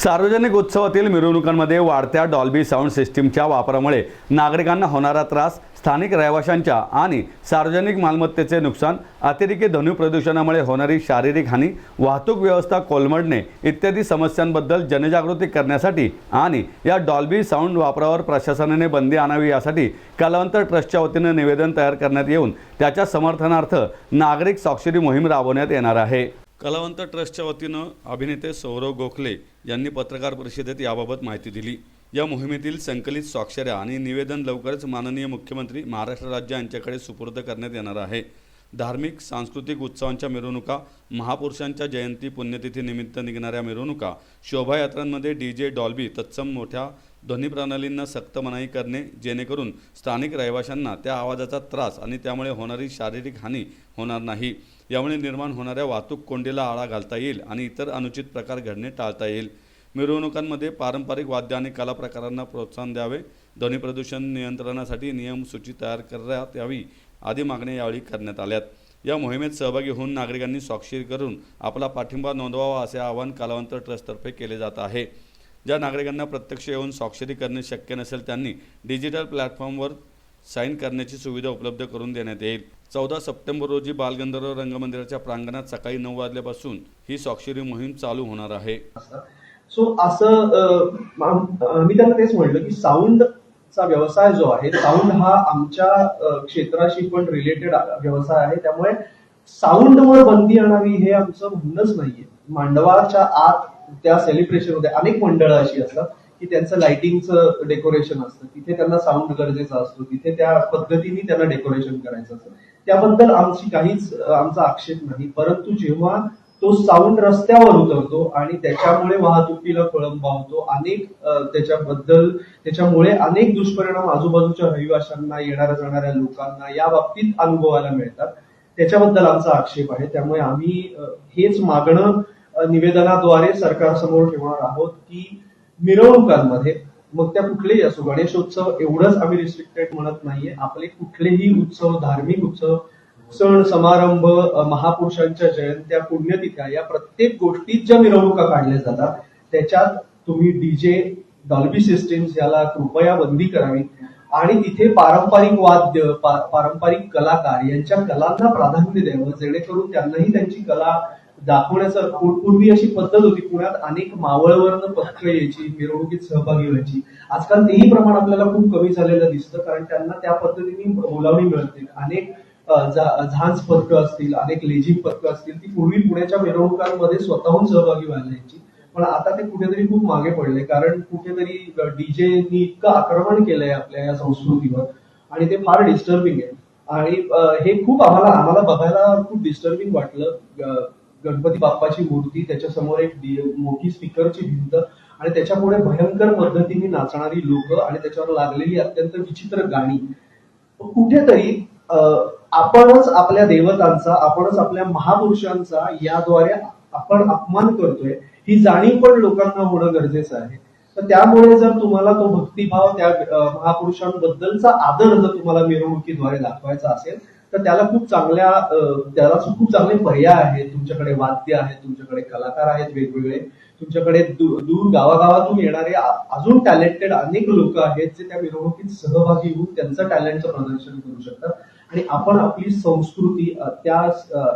सार्वजनिक उत्सवातील मिरवणुकांमध्ये वाढत्या Dolby sound सिस्टीमच्या वापरामुळे नागरिकांना होणारा त्रास स्थानिक रहिवाशांच्या आणि सार्वजनिक मालमत्तेचे नुकसान अतिरेकी ध्वनी प्रदूषणामुळे होणारी शारीरिक हानी वाहतूक व्यवस्था कोलमडणे इत्यादी समस्यांबद्दल जनजागृती करण्यासाठी आणि या डॉल्बी साऊंड वापरावर प्रशासनाने बंदी आणावी यासाठी कलावंत ट्रस्टच्या वतीनं निवेदन तयार करण्यात येऊन त्याच्या समर्थनार्थ नागरिक स्वाक्षरी मोहीम राबवण्यात येणार आहे. कलावंत ट्रस्टच्या वतीनं अभिनेते सौरव गोखले यांनी पत्रकार परिषदेत याबाबत माहिती दिली. या मोहिमेतील संकलित स्वाक्षऱ्या आणि निवेदन लवकरच माननीय मुख्यमंत्री महाराष्ट्र राज्य यांच्याकडे सुपूर्द करण्यात येणार आहे. धार्मिक सांस्कृतिक उत्सवांच्या मिरवणुका महापुरुषांच्या जयंती पुण्यतिथीनिमित्त निघणाऱ्या मिरवणुका शोभायात्रांमध्ये डी जे डॉल्बी तत्सम मोठ्या ध्वनी प्रणालींना सक्त मनाई करणे जेणेकरून स्थानिक रहिवाशांना त्या आवाजाचा त्रास आणि त्यामुळे होणारी शारीरिक हानी होणार नाही. यामुळे निर्माण होणाऱ्या वाहतूक कोंडीला आळा घालता येईल आणि इतर अनुचित प्रकार घडणे टाळता येईल. मिरवणुकांमध्ये पारंपरिक वाद्य आणि कला प्रकारांना प्रोत्साहन द्यावे. ध्वनी प्रदूषण नियंत्रणासाठी नियमसूची तयार करण्यात यावी आदी मागण्या यावेळी करण्यात आल्यात. या मोहिमेत सहभागी होऊन नागरिकांनी स्वाक्षरी करून आपला पाठिंबा नोंदवावा असे आवाहन कलावंत ट्रस्टतर्फे केले जात आहे. ज्या नागरिकांना प्रत्यक्ष येऊन स्वाक्षरी करणे शक्य नसेल त्यांनी डिजिटल प्लॅटफॉर्मवर साईन करण्याची सुविधा उपलब्ध करून देण्यात येईल. चौदा सप्टेंबर रोजी बालगंधर्व रंगमंदिराच्या प्रांगणात सकाळी नऊ वाजल्यापासून ही स्वाक्षरी मोहीम चालू होणार आहे. सो असं मी त्यांना तेच म्हणलं की साऊंड चा व्यवसाय जो आहे साऊंड हा आमच्या क्षेत्राशी पण रिलेटेड व्यवसाय आहे. त्यामुळे साऊंडवर बंदी आणावी हे आमचं म्हणणंच नाहीये. मांडवाच्या आत त्या सेलिब्रेशनमध्ये अनेक मंडळं अशी असतात की त्यांचं लाइटिंगचं डेकोरेशन असतं. तिथे त्यांना साऊंड गरजेचा असतो. तिथे त्या पद्धतीने त्यांना डेकोरेशन करायचं असतं. त्याबद्दल आमची काहीच आमचा आक्षेप नाही. परंतु जेव्हा तो साऊंड रस्त्यावर उतरतो आणि त्याच्यामुळे वाहतुकीला खोळंबा होतो अनेक त्याच्याबद्दल त्याच्यामुळे अनेक दुष्परिणाम आजूबाजूच्या रहिवाशांना येणाऱ्या जाणाऱ्या लोकांना या बाबतीत अनुभवायला मिळतात. त्याच्याबद्दल आमचा आक्षेप आहे. त्यामुळे आम्ही हेच मागणं निवेदनाद्वारे सरकारसमोर ठेवणार आहोत की मिरवणुकांमध्ये मग त्या कुठलेही असो गणेशोत्सव एवढंच आम्ही रिस्ट्रिक्टेड म्हणत नाहीये. आपले कुठलेही उत्सव धार्मिक उत्सव सण समारंभ महापुरुषांच्या जयंत्या पुण्यतिथ्या या प्रत्येक गोष्टीत ज्या मिरवणुका काढल्या जातात त्याच्यात तुम्ही डीजे डॉल्बी सिस्टीम्स याला कृपया बंदी करावी. आणि तिथे पारंपरिक वाद्य पारंपरिक कलाकार यांच्या कलांना प्राधान्य द्यावं जेणेकरून त्यांनाही त्यांची कला दाखवण्याचा पूर्वी अशी पद्धत होती पुण्यात अनेक मावळवरनं पत्र यायची मिरवणुकीत सहभागी व्हायची. आजकाल तेही प्रमाण आपल्याला खूप कमी झालेलं दिसतं कारण त्यांना त्या पद्धतीने बोलावणी मिळते. अनेक झांज पत्र असतील अनेक लेझिम पत्र असतील ती पूर्वी पुण्याच्या मिरवणुकांमध्ये स्वतःहून सहभागी व्हायला यायची. पण आता ते कुठेतरी खूप मागे पडले कारण कुठेतरी डीजेनी इतकं आक्रमण केलंय आपल्या या संस्कृतीवर आणि ते फार डिस्टर्बिंग आहे. आणि हे खूप आम्हाला आम्हाला बघायला खूप डिस्टर्बिंग वाटलं गणपती बाप्पाची मूर्ती त्याच्यासमोर एक मोठी स्पीकरची भिंत आणि त्याच्यापुढे भयंकर पद्धतीने नाचणारी लोक आणि त्याच्यावर लागलेली अत्यंत विचित्र गाणी. कुठेतरी आपणच आपल्या देवतांचा आपणच आपल्या महापुरुषांचा याद्वारे आपण अपमान करतोय ही जाणीव पण लोकांना होणं गरजेचं आहे. तर त्यामुळे जर तुम्हाला तो भक्तिभाव त्या महापुरुषांबद्दलचा आदर जर तुम्हाला मिरवणुकीद्वारे दाखवायचा असेल तर त्याला खूप चांगल्या त्याला खूप चांगले पर्याय आहेत. तुमच्याकडे वाद्य आहेत तुमच्याकडे कलाकार आहेत वेगवेगळे. तुमच्याकडे दूर दूर गावागावातून येणारे अजून टॅलेंटेड अनेक लोक आहेत जे त्या मिरवणुकीत सहभागी होऊन त्यांचं टॅलेंटचं प्रदर्शन करू शकतात. आणि आपण आपली संस्कृती त्या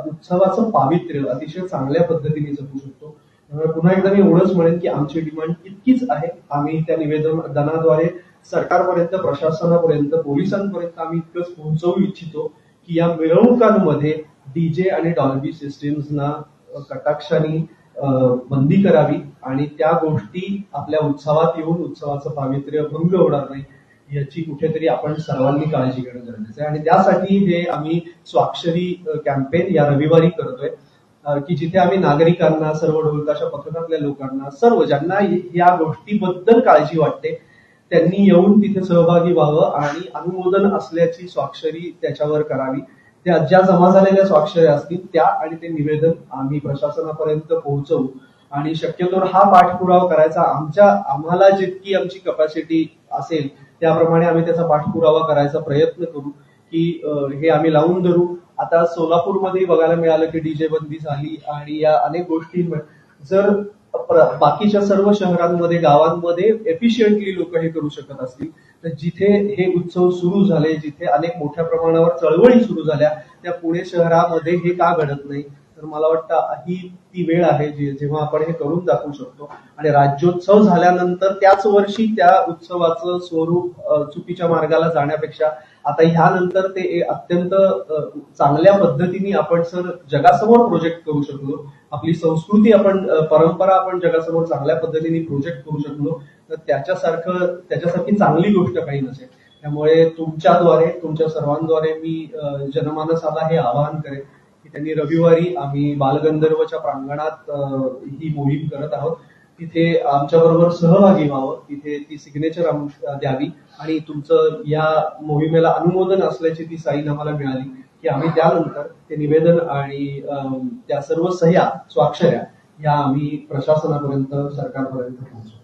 उत्सवाचं पावित्र्य अतिशय चांगल्या पद्धतीने जपू शकतो. त्यामुळे पुन्हा एकदा मी एवढंच म्हणेन की आमची डिमांड इतकीच आहे. आम्ही त्या निवेदनाद्वारे सरकारपर्यंत प्रशासनापर्यंत पोलिसांपर्यंत आम्ही इतकंच पोहोचवू इच्छितो. की या मिरवणुकांमध्ये डीजे आणि डॉल्बी सिस्टीम्सना कटाक्षाने बंदी करावी आणि त्या गोष्टी आपल्या उत्सवात येऊन उत्सवाचं पावित्र्य भंग होणार नाही याची कुठेतरी आपण सर्वांनी काळजी घेणं गरजेचं आहे. आणि त्यासाठी हे आम्ही स्वाक्षरी कॅम्पेन या रविवारी करतोय की जिथे आम्ही नागरिकांना सर्व ढोलताशा पथकातल्या लोकांना सर्व ज्यांना या गोष्टीबद्दल काळजी वाटते त्यांनी येऊन तिथे सहभागी व्हावं आणि अनुमोदन असल्याची स्वाक्षरी त्याच्यावर करावी. त्या ज्या जमा झालेल्या स्वाक्षऱ्या असतील त्या आणि ते निवेदन आम्ही प्रशासनापर्यंत पोहोचवू. आणि शक्यतो हा पाठपुरावा करायचा. आमच्या आम्हाला जितकी आमची कपॅसिटी असेल त्याप्रमाणे आम्ही त्याचा पाठपुरावा करायचा प्रयत्न करू की हे आम्ही लावून धरू. आता सोलापूरमध्ये बघायला मिळालं की डीजे बंदी झाली आणि या अनेक गोष्टींवर जर बाकीच्या सर्व शहरांमध्ये गावांमध्ये एफिशियंटली लोक हे करू शकत असतील. तर जिथे हे उत्सव सुरू झाले जिथे अनेक मोठ्या प्रमाणावर चळवळी सुरू झाल्या त्या पुणे शहरामध्ये हे का घडत नाही? तर मला वाटतं ही ती वेळ आहे जेव्हा आपण हे करून दाखवू शकतो. आणि राज्योत्सव झाल्यानंतर त्याच वर्षी त्या उत्सवाचं स्वरूप चुकीच्या मार्गाला जाण्यापेक्षा आता ह्यानंतर ते अत्यंत चांगल्या पद्धतीने आपण सर जगासमोर प्रोजेक्ट करू शकलो. आपली संस्कृती आपण परंपरा आपण जगासमोर चांगल्या पद्धतीने प्रोजेक्ट करू शकलो. तर त्याच्यासारखं त्याच्यासारखी चांगली गोष्ट काही नसेल. त्यामुळे तुमच्याद्वारे तुमच्या सर्वांद्वारे मी जनमानसाला हे आवाहन करेन की त्यांनी रविवारी आम्ही बालगंधर्वच्या प्रांगणात ही मोहीम करत आहोत. तिथे आमच्या बरोबर सहभागी व्हावं. तिथे ती सिग्नेचर द्यावी. आणि तुमचं या मोहिमेला अनुमोदन असल्याची ती साईन आम्हाला मिळाली. की आम्ही त्यानंतर ते निवेदन आणि त्या सर्व सह्या स्वाक्षऱ्या या आम्ही प्रशासनापर्यंत सरकारपर्यंत पोहोचू